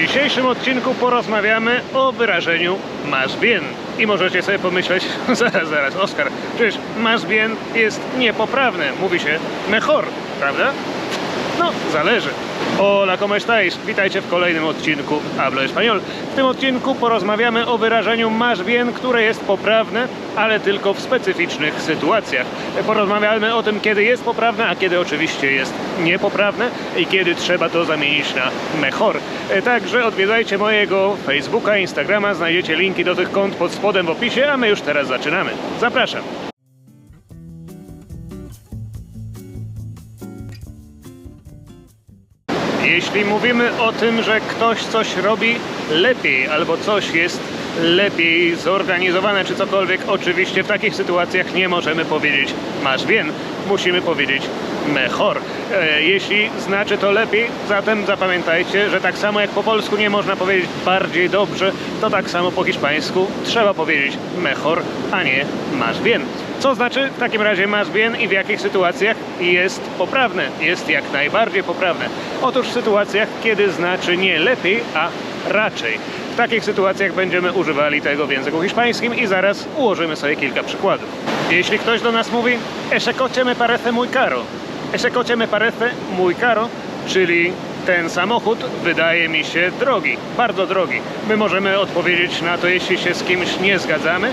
dzisiejszym odcinku porozmawiamy o wyrażeniu masz bien. I możecie sobie pomyśleć, zaraz, zaraz, Oskar, przecież masz bien jest niepoprawne. Mówi się mejor, prawda? No, zależy. Hola, ¿cómo estáis? Witajcie w kolejnym odcinku Hablo Español. W tym odcinku porozmawiamy o wyrażeniu masz bien, które jest poprawne, ale tylko w specyficznych sytuacjach. Porozmawiamy o tym, kiedy jest poprawne, a kiedy oczywiście jest niepoprawne i kiedy trzeba to zamienić na mejor. Także odwiedzajcie mojego Facebooka, Instagrama, znajdziecie linki do tych kont pod spodem w opisie, a my już teraz zaczynamy. Zapraszam. Jeśli mówimy o tym, że ktoś coś robi lepiej albo coś jest lepiej zorganizowane czy cokolwiek, oczywiście w takich sytuacjach nie możemy powiedzieć masz bien, musimy powiedzieć mejor. E, Jeśli znaczy to lepiej, zatem zapamiętajcie, że tak samo jak po polsku nie można powiedzieć bardziej dobrze, to tak samo po hiszpańsku trzeba powiedzieć mejor, a nie masz bien. Co znaczy w takim razie masz bien i w jakich sytuacjach jest poprawne, jest jak najbardziej poprawne. Otóż w sytuacjach, kiedy znaczy nie lepiej, a raczej. W takich sytuacjach będziemy używali tego w języku hiszpańskim i zaraz ułożymy sobie kilka przykładów. Jeśli ktoś do nas mówi Ese coche me parece muy caro. Ese coche me parece muy caro, czyli ten samochód wydaje mi się drogi, bardzo drogi. My możemy odpowiedzieć na to, jeśli się z kimś nie zgadzamy.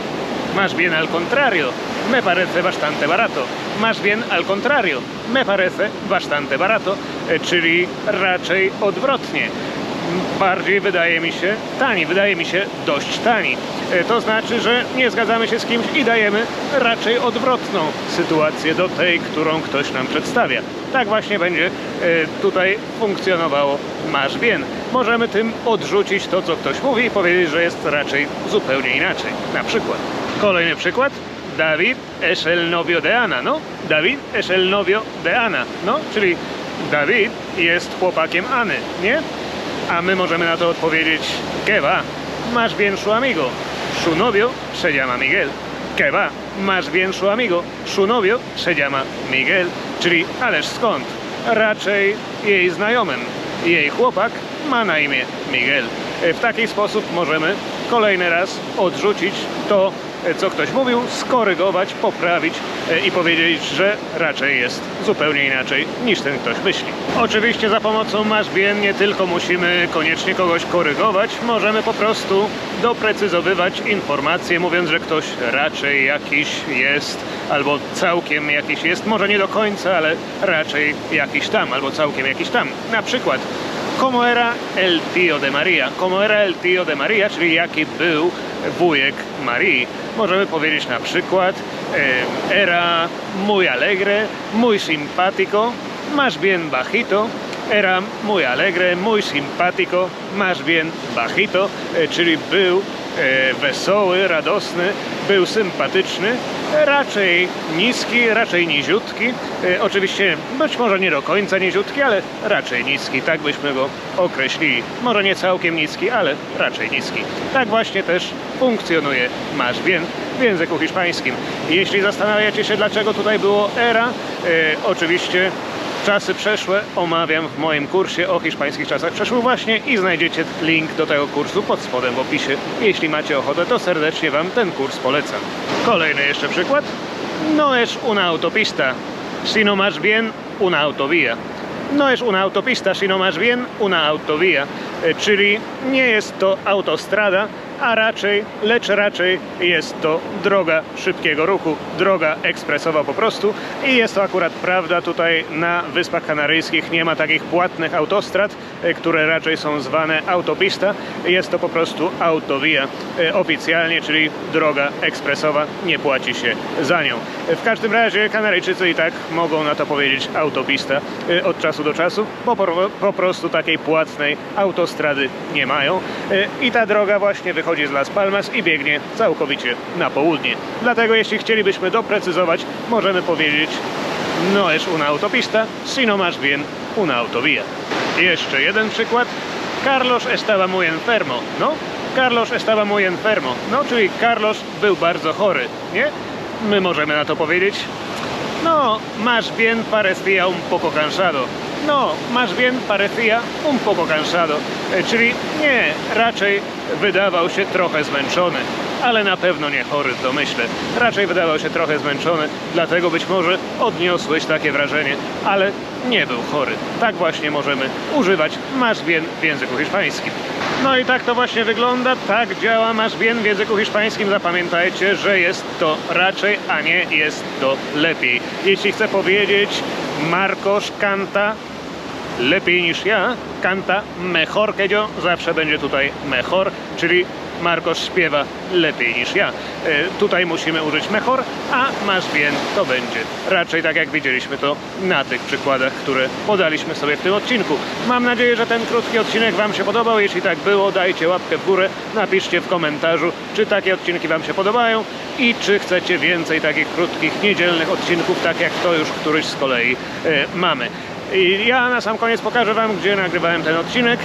Más bien al contrario, me parece bastante barato. Más bien al contrario, me parece bastante barato, e, czyli raczej odwrotnie. Bardziej wydaje mi się tani, wydaje mi się dość tani. E, To znaczy, że nie zgadzamy się z kimś i dajemy raczej odwrotną sytuację do tej, którą ktoś nam przedstawia. Tak właśnie będzie e, tutaj funkcjonowało masz bien. Możemy tym odrzucić to, co ktoś mówi i powiedzieć, że jest raczej zupełnie inaczej. Na przykład. Kolejny przykład. David es el novio de Ana, no? David es el novio de Ana, no? Czyli Dawid jest chłopakiem Any, nie? A my możemy na to odpowiedzieć que va, más bien su amigo. Su novio se llama Miguel. Que va, más bien su amigo. Su novio se llama Miguel. Czyli ależ skąd? Raczej jej znajomym. Jej chłopak ma na imię Miguel. E, W taki sposób możemy kolejny raz odrzucić to, co ktoś mówił, skorygować, poprawić e, i powiedzieć, że raczej jest zupełnie inaczej niż ten ktoś myśli. Oczywiście za pomocą masz bien nie tylko musimy koniecznie kogoś korygować, możemy po prostu doprecyzowywać informacje, mówiąc, że ktoś raczej jakiś jest, albo całkiem jakiś jest, może nie do końca, ale raczej jakiś tam, albo całkiem jakiś tam. Na przykład como era el tío de María. Como era el tío de María, czyli jaki był wujek Marii. Możemy powiedzieć na przykład eh, era muy alegre, muy simpático, más bien bajito. Era muy alegre, muy simpático, más bien bajito, e, czyli był e, wesoły, radosny, był sympatyczny, raczej niski, raczej niziutki. E, Oczywiście być może nie do końca niziutki, ale raczej niski, tak byśmy go określili. Może nie całkiem niski, ale raczej niski. Tak właśnie też funkcjonuje masz w języku hiszpańskim. Jeśli zastanawiacie się, dlaczego tutaj było era, e, oczywiście Czasy przeszłe omawiam w moim kursie o hiszpańskich czasach przeszłych właśnie i znajdziecie link do tego kursu pod spodem w opisie. Jeśli macie ochotę, to serdecznie Wam ten kurs polecam. Kolejny jeszcze przykład. No es una autopista, sino más bien una autovía. No es una autopista, sino más bien una autovía, E, czyli nie jest to autostrada, a raczej, lecz raczej jest to droga szybkiego ruchu, droga ekspresowa po prostu. I jest to akurat prawda, tutaj na Wyspach Kanaryjskich. Nie ma takich płatnych autostrad, e, które raczej są zwane autopista, jest to po prostu autovia e, oficjalnie, czyli droga ekspresowa, nie płaci się za nią. W każdym razie Kanaryjczycy i tak mogą na to powiedzieć autopista e, od czasu do czasu, bo po, po prostu takiej płatnej autostrady nie mają. I ta droga właśnie wychodzi z Las Palmas i biegnie całkowicie na południe. Dlatego jeśli chcielibyśmy doprecyzować, możemy powiedzieć no es una autopista, sino más bien una autovía. Jeszcze jeden przykład. Carlos estaba muy enfermo, no? Carlos estaba muy enfermo, no? Czyli Carlos był bardzo chory, nie? My możemy na to powiedzieć no, más bien parecía un poco cansado. No, más bien parecía un poco cansado, E, czyli nie, raczej wydawał się trochę zmęczony. Ale na pewno nie chory w domyśle. Raczej wydawał się trochę zmęczony, dlatego być może odniosłeś takie wrażenie, ale nie był chory. Tak właśnie możemy używać masz bien w języku hiszpańskim. No i tak to właśnie wygląda, tak działa masz bien w języku hiszpańskim. Zapamiętajcie, że jest to raczej, a nie jest to lepiej. Jeśli chcę powiedzieć Marcos canta lepiej niż ja, canta mejor que yo, zawsze będzie tutaj mejor, czyli Marcos śpiewa lepiej niż ja. E, tutaj musimy użyć mejor, a masz bien to będzie. Raczej tak jak widzieliśmy to na tych przykładach, które podaliśmy sobie w tym odcinku. Mam nadzieję, że ten krótki odcinek Wam się podobał. Jeśli tak było, dajcie łapkę w górę, napiszcie w komentarzu, czy takie odcinki Wam się podobają i czy chcecie więcej takich krótkich, niedzielnych odcinków, tak jak to już któryś z kolei e, mamy. I ja na sam koniec pokażę Wam, gdzie nagrywałem ten odcinek.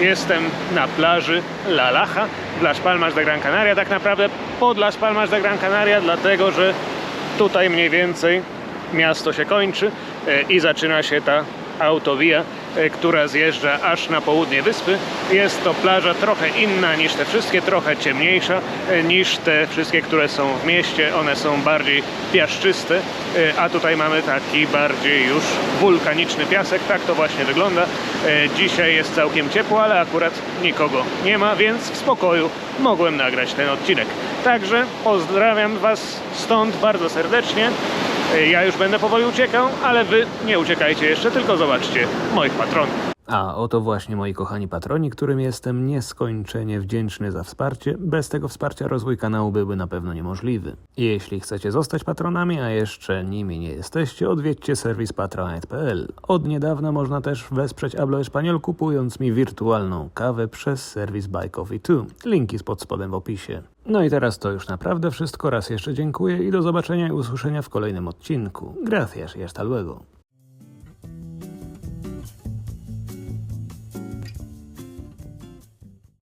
Jestem na plaży La Laja, Las Palmas de Gran Canaria, tak naprawdę. Pod Las Palmas de Gran Canaria, dlatego że tutaj mniej więcej miasto się kończy e, i zaczyna się ta autowia, e, która zjeżdża aż na południe wyspy. Jest to plaża trochę inna niż te wszystkie, trochę ciemniejsza e, niż te wszystkie, które są w mieście. One są bardziej piaszczyste, e, a tutaj mamy taki bardziej już wulkaniczny piasek. Tak to właśnie wygląda. E, Dzisiaj jest całkiem ciepło, ale akurat nikogo nie ma, więc w spokoju mogłem nagrać ten odcinek. Także pozdrawiam Was stąd bardzo serdecznie. Ja już będę powoli uciekał, ale Wy nie uciekajcie jeszcze, tylko zobaczcie moich patronów. A oto właśnie moi kochani patroni, którym jestem nieskończenie wdzięczny za wsparcie. Bez tego wsparcia rozwój kanału byłby na pewno niemożliwy. Jeśli chcecie zostać patronami, a jeszcze nimi nie jesteście, odwiedźcie serwis patronite.pl. Od niedawna można też wesprzeć Hablo Español kupując mi wirtualną kawę przez serwis Buy Coffee 2. Linki pod spodem w opisie. No i teraz to już naprawdę wszystko. Raz jeszcze dziękuję i do zobaczenia i usłyszenia w kolejnym odcinku. Gracias y hasta luego.